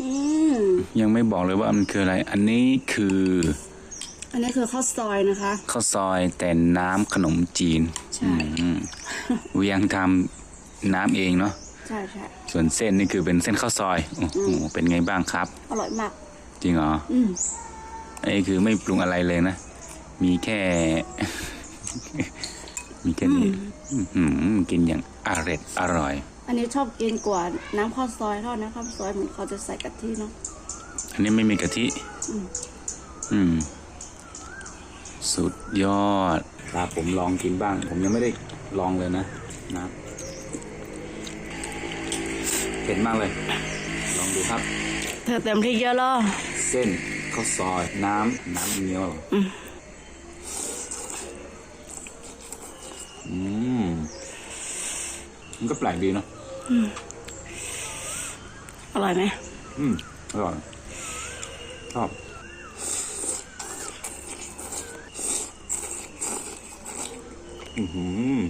อืมยังไม่บอกเลยว่ามันคืออะไร อันนี้คือ อันนี้คือข้าวซอยนะคะ ข้าวซอยแต่น้ำขนมจีนใช่อืมเวียงทำน้ำเองเนาะใช่ใช่ส่วนเส้นนี่คือเป็นเส้นข้าวซอยโอ้โหเป็นไงบ้างครับ อร่อยมาก จริงเหรออืมไอ้คือไม่ปรุงอะไรเลยนะ มีแค่ มีแค่นี้อื้อหือกินอย่างอร่อยอร่อย อันนี้ชอบกินกว่าน้ำข้าวซอยเท่านะข้าวซอยเหมือนเขาจะใส่กะทิเนาะอันนี้ไม่มีกะทิ อืมอืม สุดยอดครับผมลองกินบ้าง ผมยังไม่ได้ลองเลยนะนะเผ็ดมากเลย ลองดูครับ เธอเต็มที่เยอะแล้วเส้นข้าวซอยน้ำน้ำเงี้ยวเหรออืม มันก็แปลกดีเนาะ อร่อยไหม อืม อร่อย ชอบ อือหือ